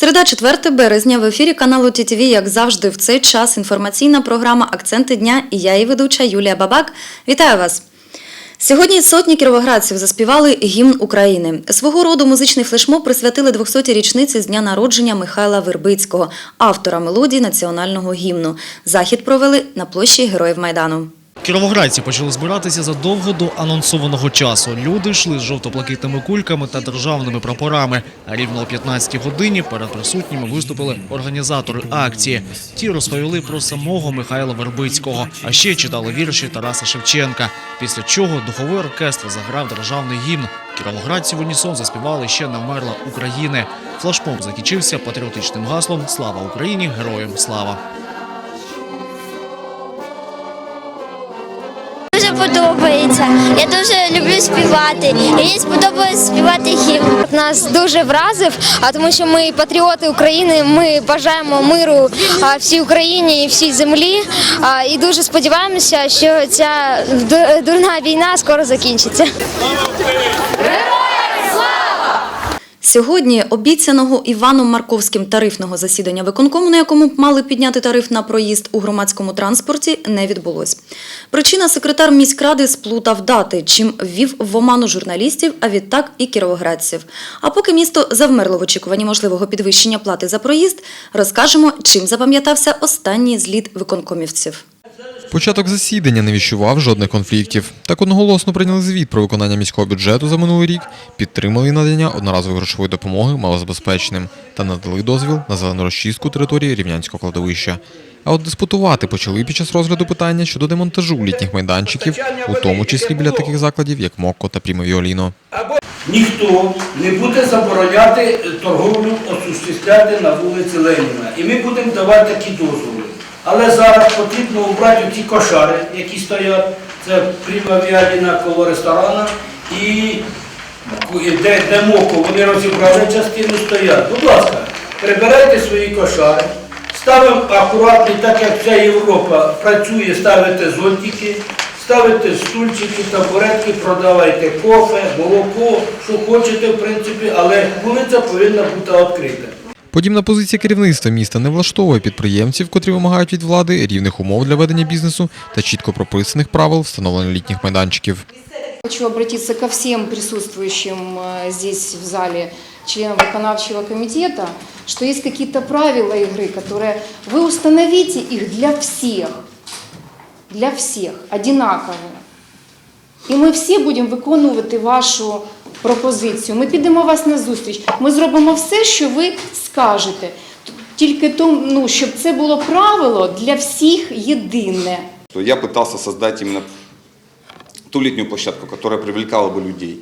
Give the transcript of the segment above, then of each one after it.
Середа 4 березня в ефірі каналу ТТВ, як завжди, в цей час інформаційна програма Акценти дня і я її ведуча Юлія Бабак. Вітаю вас! Сьогодні сотні кіровоградців заспівали гімн України. Свого роду музичний флешмоб присвятили 200-й річниці з дня народження Михайла Вербицького, автора мелодії національного гімну. Захід провели на площі Героїв Майдану. Кіровоградці почали збиратися задовго до анонсованого часу. Люди йшли з жовто-блакитними кульками та державними прапорами. А рівно о 15-й годині перед присутніми виступили організатори акції. Ті розповіли про самого Михайла Вербицького, а ще читали вірші Тараса Шевченка. Після чого духовий оркестр заграв державний гімн. Кіровоградці в унісон заспівали ще не вмерла України. Флешмоб закінчився патріотичним гаслом Слава Україні! Героям слава! Подобається. Я дуже люблю співати. Мені сподобалось співати гімн. Нас дуже вразив, а тому що ми патріоти України. Ми бажаємо миру всій Україні і всій землі. І дуже сподіваємося, що ця дурна війна скоро закінчиться. Сьогодні обіцяного Іваном Марковським тарифного засідання виконкому, на якому мали підняти тариф на проїзд у громадському транспорті, не відбулось. Причина секретар міськради сплутав дати, чим ввів в оману журналістів, а відтак і кіровоградців. А поки місто завмерло в очікуванні можливого підвищення плати за проїзд, розкажемо, чим запам'ятався останній зліт виконкомівців. Початок засідання не віщував жодних конфліктів. Так одноголосно прийняли звіт про виконання міського бюджету за минулий рік, підтримали надання одноразової грошової допомоги малозабезпеченим та надали дозвіл на зелену розчистку території рівнянського кладовища. А от диспутувати почали під час розгляду питання щодо демонтажу літніх майданчиків, у тому числі біля таких закладів, як Мокко та Прімовіоліно. Ніхто не буде забороняти торговлю осуществляти на вулиці Леніна. І ми будемо давати такі дозволи. Але зараз потрібно обрати ті кошари, які стоять. Це прямо віаліна коло ресторана і де, де моко, вони розібрали частину стоять. Будь ласка, прибирайте свої кошари, ставимо акуратно, так як вся Європа працює, ставите зонтики, ставите стульчики, табуретки, продавайте кофе, молоко, що хочете, в принципі, але вулиця повинна бути відкрита. Подібна позиція керівництва міста не влаштовує підприємців, котрі вимагають від влади рівних умов для ведення бізнесу та чітко прописаних правил встановлення літніх майданчиків. Хочу обратиться ко всем присутствующим э, здесь в зале членам выполнявчего комитета, что есть какие-то правила игры, которые вы установите их для всех, для всех, одинаковые. І ми всі будемо виконувати вашу пропозицію. Ми підемо вас на зустріч. Ми зробимо все, що ви скажете. Тільки тому, ну, щоб це було правило для всіх єдине. То Я пытался создать именно ту летнюю площадку, которая привлекала бы людей.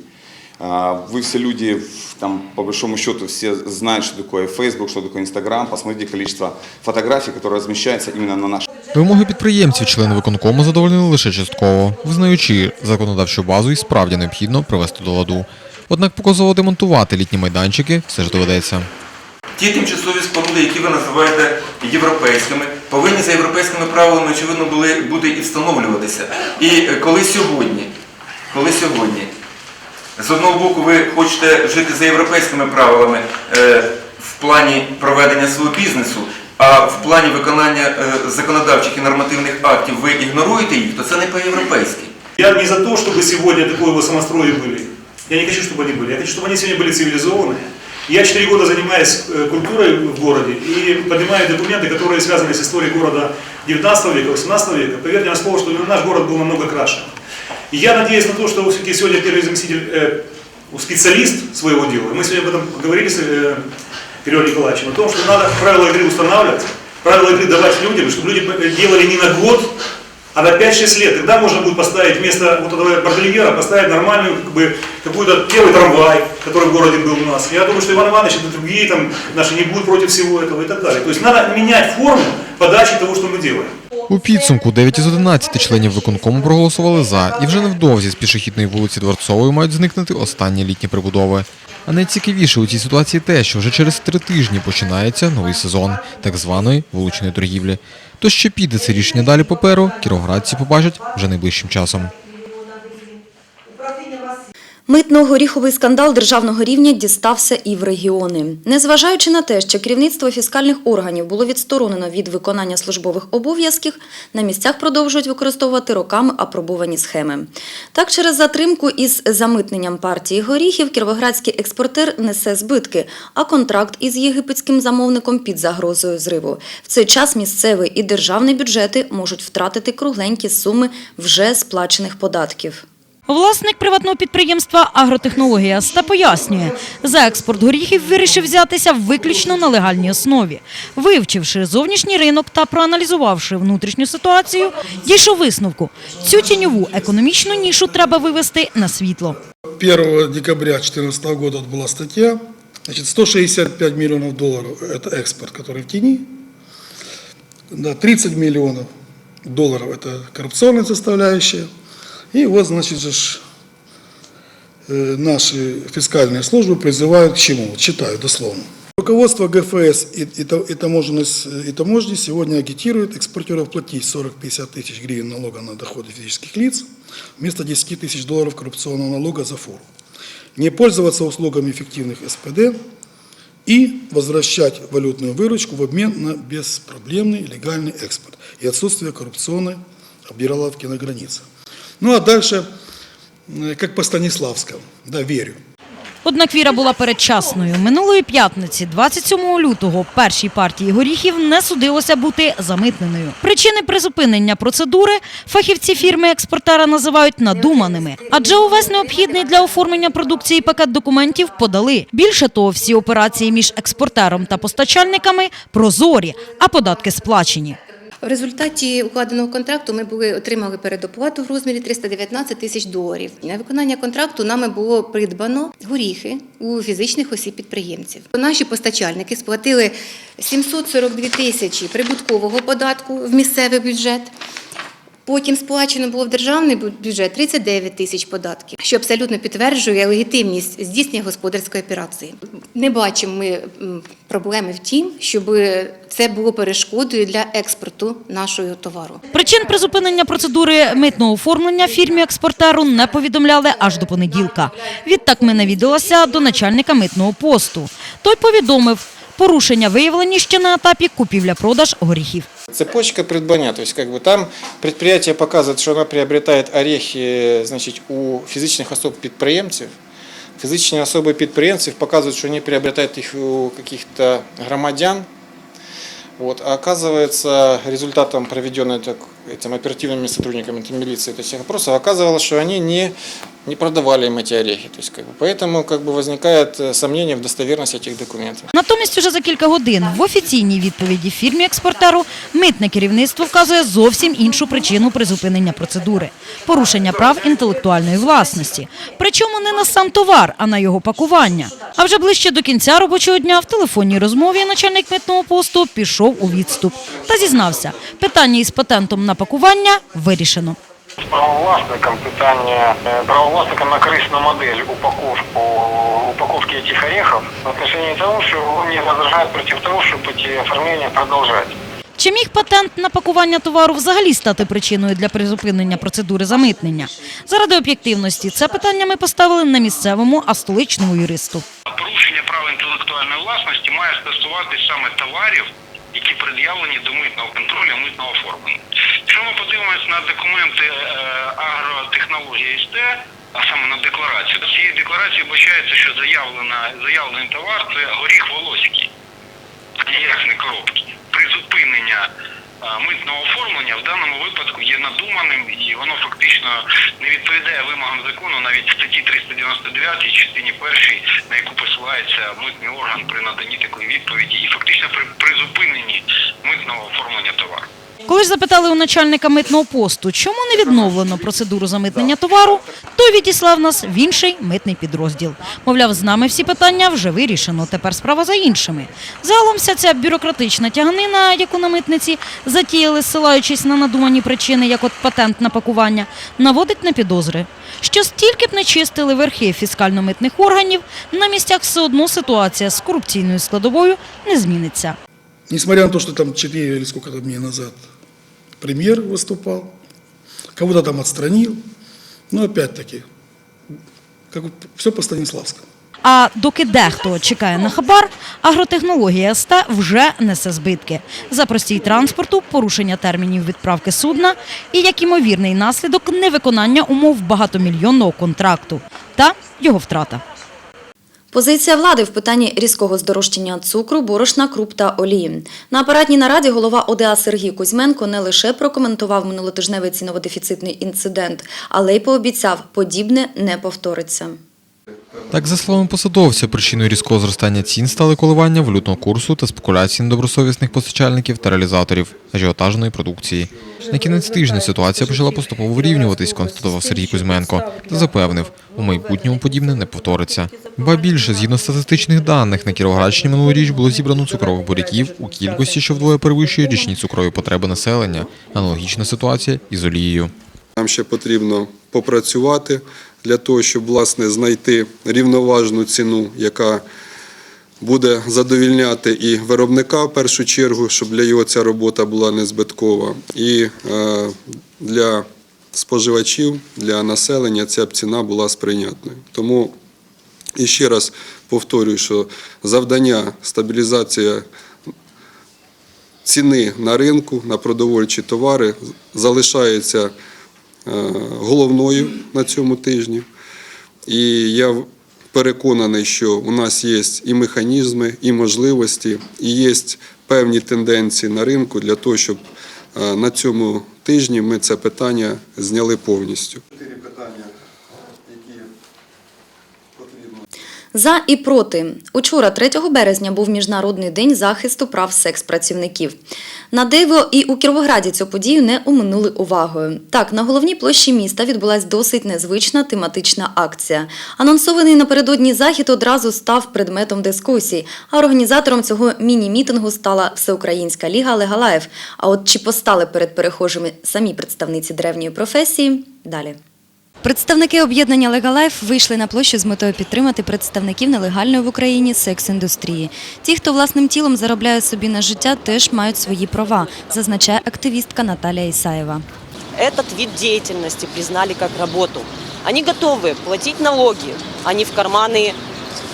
А, Вы все люди, в- там, по большому счету, все знают, что такое Facebook, что такое Instagram. Посмотрите количество фотографий, которые размещаются именно на нашем Вимоги підприємців члени виконкому задовольнили лише частково, визнаючи законодавчу базу і справді необхідно привести до ладу. Однак показово демонтувати літні майданчики все ж доведеться. Ті тимчасові споруди, які ви називаєте європейськими, повинні за європейськими правилами, очевидно, були бути і встановлюватися. І коли сьогодні, коли сьогодні, з одного боку, ви хочете жити за європейськими правилами е, в плані проведення свого бізнесу, а в плані виконання е, законодавчих і нормативних актів ви ігноруєте їх, то це не по-європейськи. Я не за то, чтобы сегодня такое вот самострои были. Я не хочу, чтобы они были. Я хочу, чтобы они сегодня были цивилизованные. Я 4 года занимаюсь э, культурой в городе и поднимаю документы, которые связаны с историей города 19 века, 18 века. Поверьте на слово, что наш город был намного краше. И я надеюсь на то, что все-таки сегодня первый заместитель, э, специалист своего дела, мы сегодня об этом говорили с э, Кириллом Николаевичем, о том, что надо правила игры устанавливать, правила игры давать людям, чтобы люди делали не на год, а на 5-6 лет. Тогда можно будет поставить вместо вот этого бордельера, поставить нормальную, как бы, какой-то первый трамвай, который в городе был у нас. Я думаю, что Иван Иванович и другие там наши не будут против всего этого и так далее. То есть надо менять форму подачи того, что мы делаем. У підсумку 9 із 11 членів виконкому проголосували за, і вже невдовзі з пішохідної вулиці Дворцової мають зникнути останні літні прибудови. А найцікавіше у цій ситуації те, що вже через три тижні починається новий сезон так званої вуличної торгівлі. То що піде це рішення далі паперу, кіроградці побачать вже найближчим часом. Митно-горіховий скандал державного рівня дістався і в регіони. Незважаючи на те, що керівництво фіскальних органів було відсторонено від виконання службових обов'язків, на місцях продовжують використовувати роками апробовані схеми. Так, через затримку із замитненням партії горіхів кіровоградський експортер несе збитки, а контракт із єгипетським замовником під загрозою зриву. В цей час місцевий і державний бюджети можуть втратити кругленькі суми вже сплачених податків. Власник приватного підприємства «Агротехнологія СТА» пояснює, за експорт горіхів вирішив взятися виключно на легальній основі. Вивчивши зовнішній ринок та проаналізувавши внутрішню ситуацію, дійшов висновку – цю тіньову економічну нішу треба вивести на світло. 1 декабря 2014 года вот была статья, значит, 165 миллионов долларов – это экспорт, который в тени, да, 30 миллионов долларов – это коррупционная составляющая, и вот, значит, же э, наши фискальные службы призывают к чему? Читаю дословно. Руководство ГФС и, и, та- и, таможни сегодня агитирует экспортеров платить 40-50 тысяч гривен налога на доходы физических лиц вместо 10 тысяч долларов коррупционного налога за фуру. Не пользоваться услугами эффективных СПД и возвращать валютную выручку в обмен на беспроблемный легальный экспорт и отсутствие коррупционной обдираловки на границе. Ну а э, как по Станиславскому, да, верю. Однак віра була передчасною. Минулої п'ятниці, 27 лютого, першій партії горіхів не судилося бути замитненою. Причини призупинення процедури фахівці фірми експортера називають надуманими, адже увесь необхідний для оформлення продукції пакет документів подали. Більше того, всі операції між експортером та постачальниками прозорі, а податки сплачені. В результаті укладеного контракту ми були отримали передоплату в розмірі 319 тисяч доларів. На виконання контракту нами було придбано горіхи у фізичних осіб підприємців. Наші постачальники сплатили 742 тисячі прибуткового податку в місцевий бюджет. Потім сплачено було в державний бю- бюджет 39 тисяч податків, що абсолютно підтверджує легітимність здійснення господарської операції. Не бачимо ми проблеми в тім, щоб це було перешкодою для експорту нашого товару. Причин призупинення процедури митного оформлення фірмі експортеру не повідомляли аж до понеділка. Відтак ми навідалися до начальника митного посту. Той повідомив, порушення виявлені ще на етапі купівля-продаж горіхів. Цепочка придбания, то есть как бы там предприятие показывает, что оно приобретает орехи значит, у фізичних особ підприємців. Фізичні особи підприємців показують, що вони приобретають їх у каких-то громадян. Вот. А оказывается, результатом проведенной так, этим оперативными сотрудниками этим милиции этих опросов оказывалось, что они не, не продавали им эти орехи. То есть, как бы, поэтому как бы, возникает э, сомнение в достоверности этих документов. Натомість уже за кілька годин в офіційній відповіді фірмі експортеру митне керівництво вказує зовсім іншу причину призупинення процедури – порушення прав інтелектуальної власності. Причому не на сам товар, а на його пакування. А вже ближче до кінця робочого дня в телефонній розмові начальник митного посту пішов у відступ та зізнався, питання із патентом на пакування вирішено. правовласникам питання е, правовласникам накрыть на модель упаковку упаковки этих орехов в отношении того, что он не возражает против того, чтобы эти оформления продолжать. Чи міг патент на пакування товару взагалі стати причиною для призупинення процедури замитнення? Заради об'єктивності це питання ми поставили не місцевому, а столичному юристу. Порушення прав інтелектуальної власності має стосуватись саме товарів, які пред'явлені до митного контролю, митного оформлення. Якщо ми подивимося на документи е, агротехнології СТ, а саме на декларацію, до цієї декларації вбачається, що заявлена, заявлений товар це горіх волоський, ніяк коробки. Призупинення е, митного оформлення в даному випадку є надуманим і воно фактично не відповідає вимогам закону навіть статті 399 частині першій, на яку посилається митний орган при наданні такої відповіді, і фактично при оформлення товару. Коли ж запитали у начальника митного посту, чому не відновлено процедуру замитнення товару, той відіслав нас в інший митний підрозділ. Мовляв, з нами всі питання вже вирішено, тепер справа за іншими. Загалом вся ця бюрократична тяганина, яку на митниці затіяли, ссилаючись на надумані причини, як от патент на пакування, наводить на підозри. Що стільки б не чистили верхи фіскально-митних органів, на місцях все одно ситуація з корупційною складовою не зміниться. Несмотря на то, что там 4 или сколько там дней назад премьер выступал, кого-то там отстранил, но опять-таки как все по Станиславскому. А доки дехто чекає на хабар, агротехнологія СТ вже несе збитки за простій транспорту, порушення термінів відправки судна і як імовірний наслідок невиконання умов багатомільйонного контракту та його втрата. Позиція влади в питанні різкого здорожчання цукру, борошна, круп та олії. На апаратній нараді голова ОДА Сергій Кузьменко не лише прокоментував минулотижневий ціново-дефіцитний інцидент, але й пообіцяв, подібне не повториться. Так, за словами посадовця, причиною різкого зростання цін стали коливання валютного курсу та спекуляції недобросовісних постачальників та реалізаторів ажіотажної продукції. На кінець тижня ситуація почала поступово вирівнюватись, констатував Сергій Кузьменко та запевнив, у майбутньому подібне не повториться. Ба більше, згідно статистичних даних, на Кіровоградщині минулоріч було зібрано цукрових буряків у кількості, що вдвоє перевищує річні цукрові потреби населення. Аналогічна ситуація із олією. Нам ще потрібно попрацювати для того, щоб власне знайти рівноважну ціну, яка буде задовільняти і виробника в першу чергу, щоб для його ця робота була не збиткова, і е, для споживачів, для населення ця б ціна була сприйнятною. Тому ще раз повторюю, що завдання стабілізація ціни на ринку на продовольчі товари залишається е, головною на цьому тижні. І я переконаний, що у нас є і механізми, і можливості, і є певні тенденції на ринку для того, щоб е, на цьому тижні ми це питання зняли повністю. За і проти. Учора, 3 березня, був Міжнародний день захисту прав секс-працівників. На диво і у Кіровограді цю подію не оминули увагою. Так, на головній площі міста відбулась досить незвична тематична акція. Анонсований напередодні захід одразу став предметом дискусій, а організатором цього міні-мітингу стала Всеукраїнська ліга Легалаєв. А от чи постали перед перехожими самі представниці древньої професії? Далі. Представники об'єднання Легалайф вийшли на площу з метою підтримати представників нелегальної в Україні секс-індустрії. Ті, хто власним тілом заробляє собі на життя, теж мають свої права, зазначає активістка Наталія Ісаєва. этот вид деятельности признали как работу. Они готовы платить налоги, а не в карманы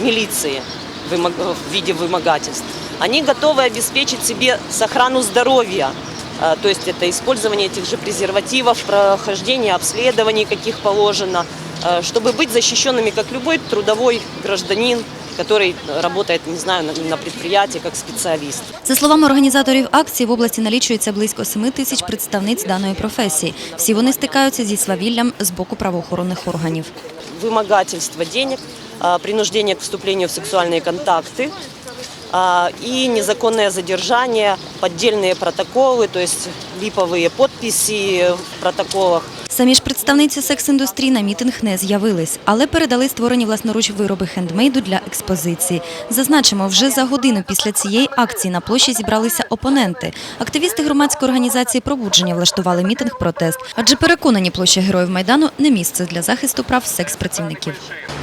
милиции вымог- в виде вымогательств. Они готовы обеспечить себе сохрану здоровья, а, то есть это использование этих же презервативов, прохождение обследований, каких положено, а, чтобы быть защищенными, как любой трудовой гражданин, который работает, не знаю, на- на предприятии как специалист. За словами організаторів акції, в області налічується близько 7 тисяч представниць даної професії. Всі вони стикаються зі свавіллям з боку правоохоронних органів. вымогательство денег, а, принуждение к вступлению в сексуальные контакты а, и незаконное задержание, поддельные протоколы, то есть липовые подписи в протоколах. Самі ж представниці секс-індустрії на мітинг не з'явились, але передали створені власноруч вироби хендмейду для експозиції. Зазначимо, вже за годину після цієї акції на площі зібралися опоненти. Активісти громадської організації «Пробудження» влаштували мітинг-протест, адже переконані площа Героїв Майдану не місце для захисту прав секс-працівників.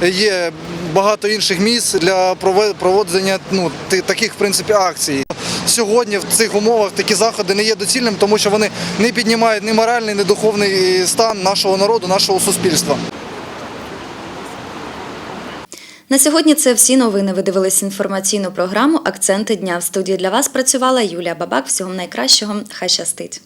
Є багато інших місць для прове- проводження ну, таких в принципі акцій. Сьогодні в цих умовах такі заходи не є доцільним, тому що вони не піднімають ні моральний, ні духовний стан нашого народу, нашого суспільства. На сьогодні це всі новини. Ви дивились інформаційну програму «Акценти дня». В студії для вас працювала Юлія Бабак. Всього найкращого. Хай щастить.